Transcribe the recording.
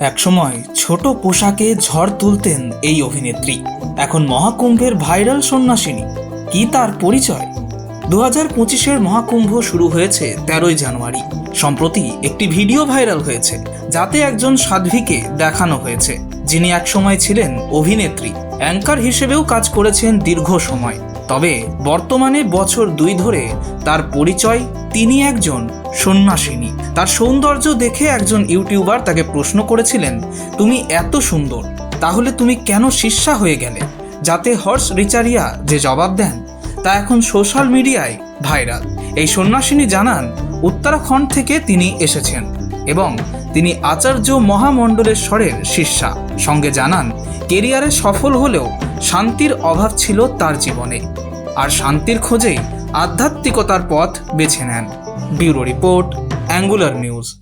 একসময় ছোট পোশাকে ঝড় তুলতেন এই অভিনেত্রী। এখন মহাকুম্ভের ভাইরাল সন্ন্যাসিনী। কি তার পরিচয়? দু হাজার পঁচিশের মহাকুম্ভ শুরু হয়েছে তেরোই জানুয়ারি। সম্প্রতি একটি ভিডিও ভাইরাল হয়েছে, যাতে একজন সাধ্বীকে দেখানো হয়েছে। যিনি একসময় ছিলেন অভিনেত্রী, অ্যাঙ্কার হিসেবেও কাজ করেছেন দীর্ঘ সময়। তবে বর্তমানে বছর দুই ধরে তার পরিচয়, তিনি একজন সন্ন্যাসিনী। তার সৌন্দর্য দেখে একজন ইউটিউবার তাকে প্রশ্ন করেছিলেন, তুমি এত সুন্দর, তাহলে তুমি কেন শিষ্যা হয়ে গেলে? যাতে হর্ষ রিচারিয়া যে জবাব দেন, তা এখন সোশ্যাল মিডিয়ায় ভাইরাল। এই সন্ন্যাসিনী জানান, উত্তরাখণ্ড থেকে তিনি এসেছেন এবং তিনি আচার্য মহামণ্ডলেশ্বরের শিষ্যা। সঙ্গে জানান, কেরিয়ারে সফল হলেও শান্তির অভাব ছিল তার জীবনে, আর শান্তির খোঁজেই আধ্যাত্মিকতার পথ বেছে নেন। Bureau report angular news.